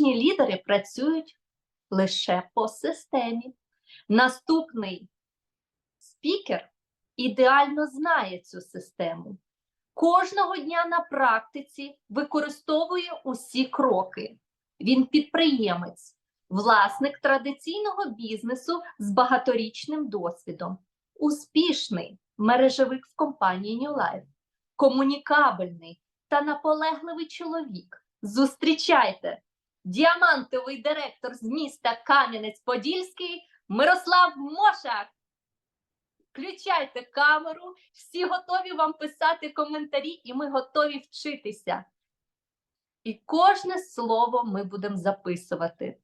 Успішні лідери працюють лише по системі. Наступний спікер ідеально знає цю систему. Кожного дня на практиці використовує усі кроки. Він підприємець, власник традиційного бізнесу з багаторічним досвідом, успішний мережевик в компанії New Life, комунікабельний та наполегливий чоловік. Зустрічайте! Діамантовий директор з міста Кам'янець-Подільський Мирослав Мошак. Включайте камеру, всі готові вам писати коментарі, і ми готові вчитися. І кожне слово ми будемо записувати,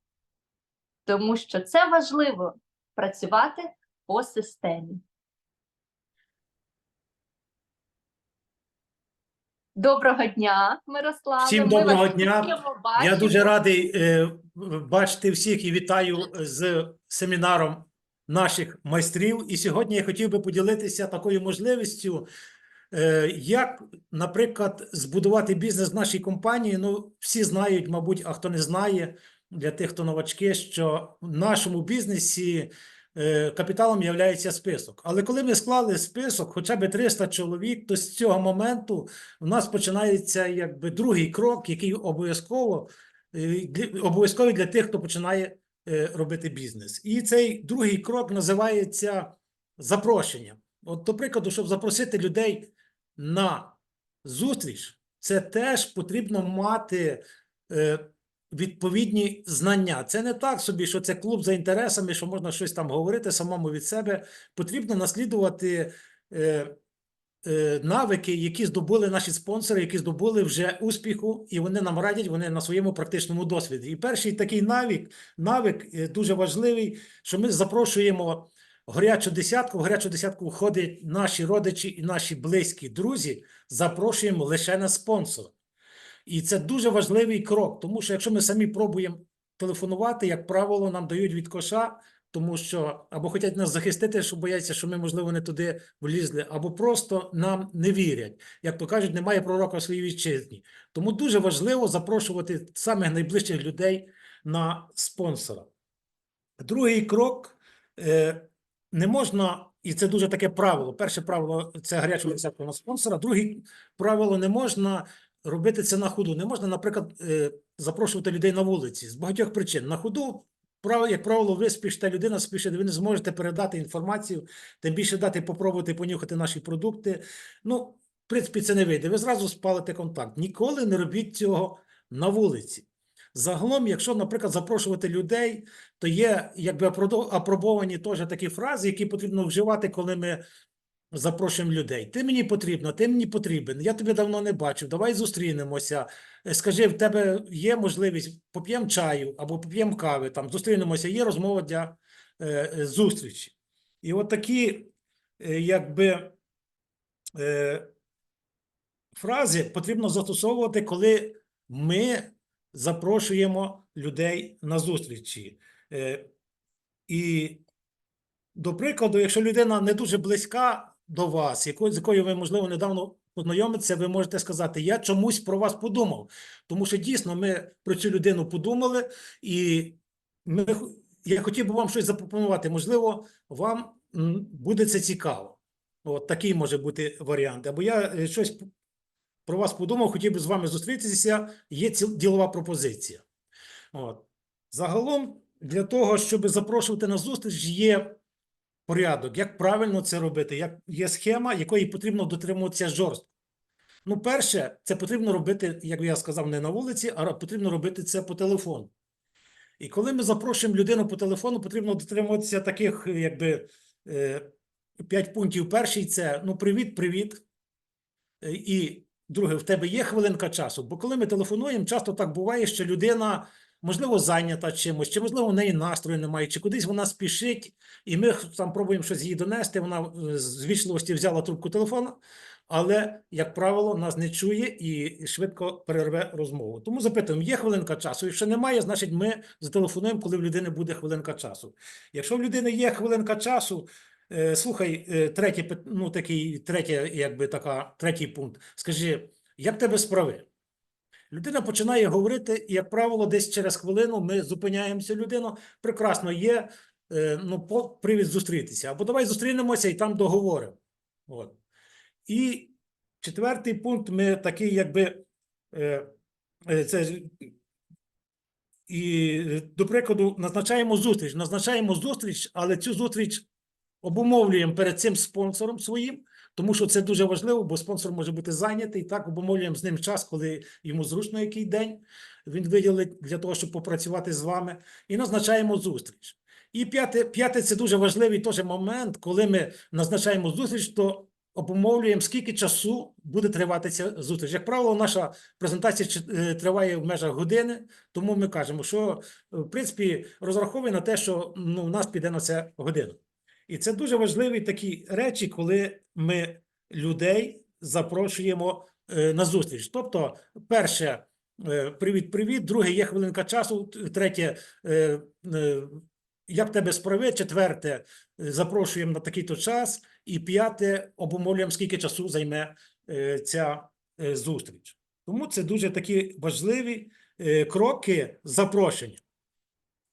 тому що це важливо працювати по системі. Доброго дня, Мирославе. Всім Ми доброго дня. Я дуже радий е, бачити всіх і вітаю з семінаром наших майстрів. І сьогодні я хотів би поділитися такою можливістю, е, як, наприклад, збудувати бізнес в нашій компанії. Ну, всі знають, мабуть, а хто не знає, для тих, хто новачки, що в нашому бізнесі капіталом є список. Але коли ми склали список, хоча б 300 чоловік, то з цього моменту у нас починається якби другий крок, який обов'язково е, обов'язковий для тих, хто починає е, робити бізнес. І цей другий крок називається запрошення. От, до прикладу, щоб запросити людей на зустріч, це теж потрібно мати е, відповідні знання. Це не так собі, що це клуб за інтересами, що можна щось там говорити самому від себе. Потрібно наслідувати. Е, е, навики, які здобули наші спонсори, які здобули вже успіху, і вони нам радять вони на своєму практичному досвіді. І перший такий навик, навик е, дуже важливий, що ми запрошуємо горячу десятку. В горячу десятку входять наші родичі і наші близькі друзі. Запрошуємо лише на спонсора. І це дуже важливий крок, тому що якщо ми самі пробуємо телефонувати, як правило, нам дають від коша, тому що або хочуть нас захистити, що бояться, що ми, можливо, не туди влізли, або просто нам не вірять. Як то кажуть, немає пророка в своїй вітчизні. Тому дуже важливо запрошувати самих найближчих людей на спонсора. Другий крок е, не можна, і це дуже таке правило. Перше правило це гарячого рецепту на спонсора. Друге правило не можна робити це на ходу. Не можна, наприклад, е, запрошувати людей на вулиці з багатьох причин. На ходу, як правило, ви спішите, людина спішить, ви не зможете передати інформацію, тим більше дати попробувати понюхати наші продукти. Ну, в принципі, це не вийде. Ви зразу спалите контакт. Ніколи не робіть цього на вулиці. Загалом, якщо, наприклад, запрошувати людей, то є якби апробо- апробовані теж такі фрази, які потрібно вживати, коли ми запрошуємо людей. Ти мені потрібно, ти мені потрібен. Я тебе давно не бачив. Давай зустрінемося. Е, Скажи, в тебе є можливість поп'ємо чаю або поп'ємо кави, там зустрінемося, є розмова для е, е, зустрічі. І от такі, е, якби. Е, фрази потрібно застосовувати, коли ми запрошуємо людей на зустрічі. Е, І, до прикладу, якщо людина не дуже близька до вас, з якою ви, можливо, недавно познайомитеся, ви можете сказати: Я чомусь про вас подумав. Тому що дійсно ми про цю людину подумали, і ми, я хотів би вам щось запропонувати. Можливо, вам буде це цікаво. От такий може бути варіант. Або я е, щось про вас подумав, хотів би з вами зустрітися. Є ціл- ділова пропозиція. От. Загалом, для того, щоб запрошувати на зустріч, є порядок, як правильно це робити, як є схема, якої потрібно дотримуватися жорстко. Ну, перше, це потрібно робити, як я сказав, не на вулиці, а потрібно робити це по телефону. І коли ми запрошуємо людину по телефону, потрібно дотримуватися таких, якби, е, п'ять пунктів. Перший це ну, привіт, привіт. Е, І друге, в тебе є хвилинка часу. Бо коли ми телефонуємо, часто так буває, що людина, можливо, зайнята чимось, чи, можливо, в неї настрою немає, чи кудись вона спішить, і ми там пробуємо щось їй донести. Вона е, з вічливості взяла трубку телефону, але, як правило, нас не чує і швидко перерве розмову. Тому запитуємо, є хвилинка часу. Якщо немає, значить ми зателефонуємо, коли в людини буде хвилинка часу. Якщо в людини є хвилинка часу, е, слухай, е, третє, ну, такий, третє, якби така, третій пункт. Скажи, як тебе справи? Людина починає говорити, і, як правило, десь через хвилину ми зупиняємося людину. Прекрасно є е, ну, привід зустрітися. Або давай зустрінемося і там договоримо. От. І четвертий пункт ми такий, якби е, е, це і, до прикладу, назначаємо зустріч. Назначаємо зустріч, але цю зустріч обумовлюємо перед цим спонсором своїм, тому що це дуже важливо, бо спонсор може бути зайнятий. Так, обумовлюємо з ним час, коли йому зручно який день він виділить для того, щоб попрацювати з вами, і назначаємо зустріч. І п'яте, п'яте це дуже важливий теж момент, коли ми назначаємо зустріч, то обумовлюємо, скільки часу буде тривати ця зустріч. Як правило, наша презентація е, триває в межах години, тому ми кажемо, що е, в принципі розраховує на те, що ну, у нас піде на це година. І це дуже важливі такі речі, коли ми людей запрошуємо е, на зустріч. Тобто, перше, е, привіт, привіт, друге, є хвилинка часу, третє, е, е, як тебе справи, четверте, е, запрошуємо на такий-то час, і п'яте, обумовлюємо, скільки часу займе е, ця е, зустріч. Тому це дуже такі важливі е, кроки запрошення.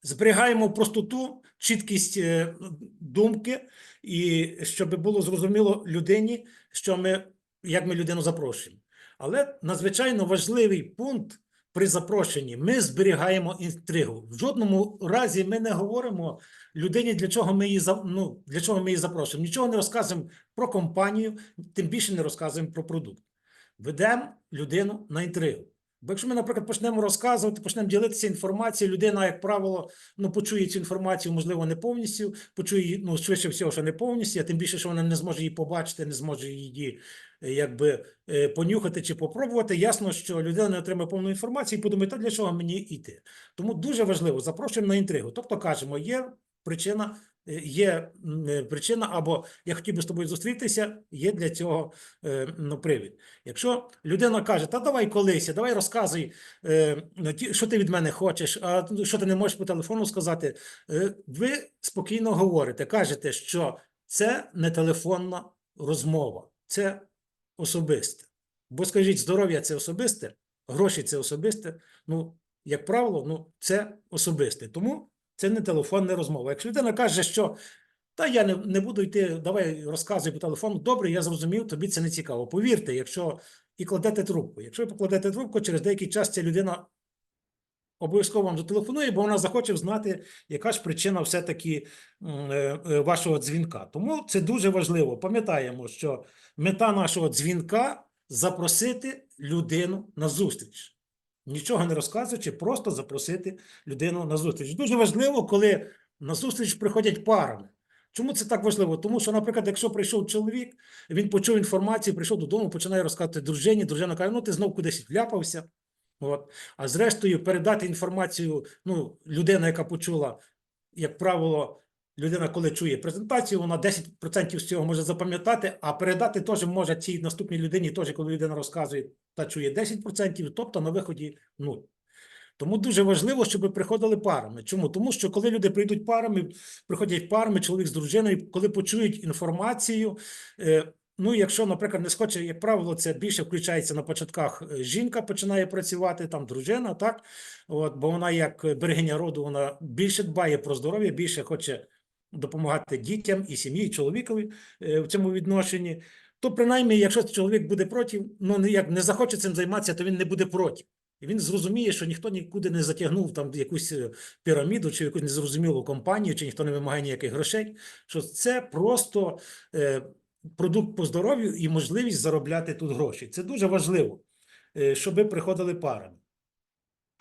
Зберігаємо простоту, чіткість е, думки, і щоб було зрозуміло людині, що ми, як ми людину запрошуємо. Але надзвичайно важливий пункт при запрошенні ми зберігаємо інтригу. В жодному разі ми не говоримо людині, для чого ми її ну, для чого ми її запрошуємо. Нічого не розказуємо про компанію, тим більше не розказуємо про продукт. Ведемо людину на інтригу. Бо якщо ми, наприклад, почнемо розказувати, почнемо ділитися інформацією, людина, як правило, ну, почує цю інформацію, можливо, не повністю, почує, ну, швидше всього, що не повністю, а тим більше, що вона не зможе її побачити, не зможе її е, якби е, понюхати чи попробувати. Ясно, що людина не отримає повну інформацію і подумає, та для чого мені йти. Тому дуже важливо, запрошуємо на інтригу. Тобто кажемо, є причина, є е, причина, або я хотів би з тобою зустрітися, є для цього е, ну, привід. Якщо людина каже, та давай колись, давай розказуй, е, що ти від мене хочеш, а що ти не можеш по телефону сказати, е, ви спокійно говорите, кажете, що це не телефонна розмова, це особисте. Бо скажіть, здоров'я це особисте, гроші це особисте. Ну, як правило, ну, це особисте. Тому це не телефонна розмова. Якщо людина каже, що та я не, не буду йти, давай розказуй по телефону. Добре, я зрозумів, тобі це не цікаво. Повірте, якщо і кладете трубку. Якщо ви покладете трубку, через деякий час ця людина обов'язково вам зателефонує, бо вона захоче знати, яка ж причина все-таки е, е, вашого дзвінка. Тому це дуже важливо. Пам'ятаємо, що мета нашого дзвінка запросити людину на зустріч. Нічого не розказуючи, просто запросити людину на зустріч. Дуже важливо, коли на зустріч приходять парами. Чому це так важливо? Тому що, наприклад, якщо прийшов чоловік, він почув інформацію, прийшов додому, починає розказувати дружині, дружина каже, ну ти знов кудись вляпався. От. А зрештою, передати інформацію, ну, людина, яка почула, як правило, людина, коли чує презентацію, вона 10% з цього може запам'ятати, а передати теж може цій наступній людині, теж коли людина розказує та чує 10%, тобто на виході нуль. Тому дуже важливо, щоб приходили парами. Чому? Тому що коли люди прийдуть парами, приходять парами, чоловік з дружиною, коли почують інформацію, е, ну, якщо, наприклад, не схоче, як правило, це більше включається на початках е, жінка починає працювати, там дружина, так? От, бо вона як берегиня роду, вона більше дбає про здоров'я, більше хоче допомагати дітям і сім'ї, і чоловікові е, в цьому відношенні. То принаймні, якщо чоловік буде проти, ну не- як не захоче цим займатися, то він не буде проти. І він зрозуміє, що ніхто нікуди не затягнув там якусь е, піраміду чи якусь незрозумілу компанію, чи ніхто не вимагає ніяких грошей. Що це просто е, продукт по здоров'ю і можливість заробляти тут гроші. Це дуже важливо, е, щоб приходили парами.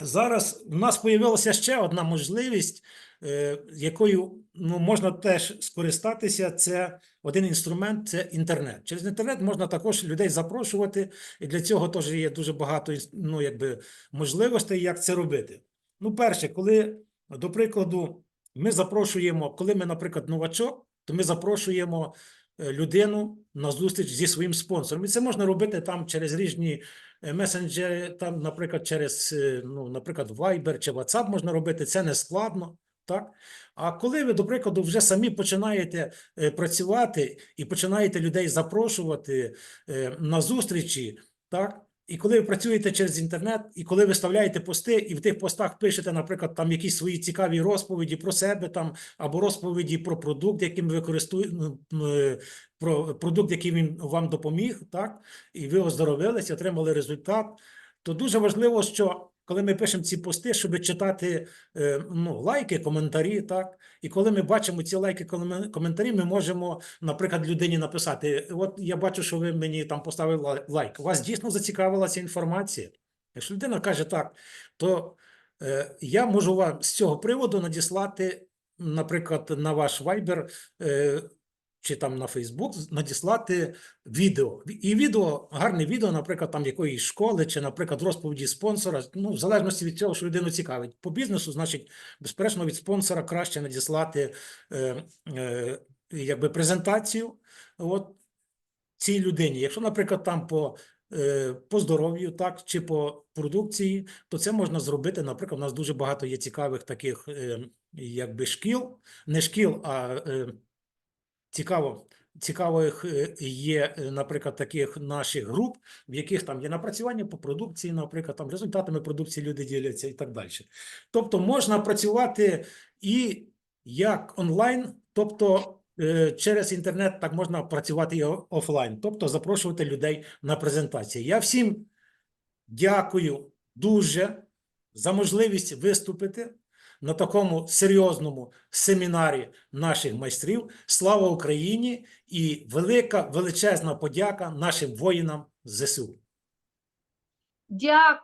Зараз у нас з'явилася ще одна можливість, е, якою ну, можна теж скористатися. Це один інструмент це інтернет. Через інтернет можна також людей запрошувати, і для цього теж є дуже багато ну, якби, можливостей, як це робити. Ну, перше, коли, до прикладу, ми запрошуємо, коли ми, наприклад, новачок, то ми запрошуємо е, людину на зустріч зі своїм спонсором. І це можна робити там через різні месенджери, там, наприклад, через, е, ну, наприклад, Viber чи WhatsApp можна робити, це не складно. Так? А коли ви, до прикладу, вже самі починаєте е, працювати і починаєте людей запрошувати е, на зустрічі, так? І коли ви працюєте через інтернет, і коли виставляєте пости, і в тих постах пишете, наприклад, там якісь свої цікаві розповіді про себе там, або розповіді про продукт, яким ви користуєте, про продукт, який він вам допоміг, так, і ви оздоровились, отримали результат, то дуже важливо, що коли ми пишемо ці пости, щоб читати е, ну, лайки, коментарі, так, і коли ми бачимо ці лайки, коментарі, ми можемо, наприклад, людині написати: От я бачу, що ви мені там поставили лайк. Вас дійсно зацікавила ця інформація. Якщо людина каже так, то е, я можу вам з цього приводу надіслати, наприклад, на ваш Viber е, чи там на Facebook надіслати відео. І відео, гарне відео, наприклад, там якоїсь школи, чи, наприклад, розповіді спонсора. Ну, в залежності від цього, що людину цікавить. По бізнесу, значить, безперечно, від спонсора краще надіслати е, е, якби презентацію от, цій людині. Якщо, наприклад, там по, е, по здоров'ю, так, чи по продукції, то це можна зробити. Наприклад, у нас дуже багато є цікавих таких е, якби шкіл, не шкіл, а е, цікаво. Цікавих е, є, е, наприклад, таких наших груп, в яких там є напрацювання по продукції, наприклад, там результатами продукції люди діляться і так далі. Тобто можна працювати і як онлайн, тобто е, через інтернет так можна працювати і офлайн, тобто запрошувати людей на презентації. Я всім дякую дуже за можливість виступити на такому серйозному семінарі наших майстрів. Слава Україні і велика величезна подяка нашим воїнам ЗСУ. Дякую.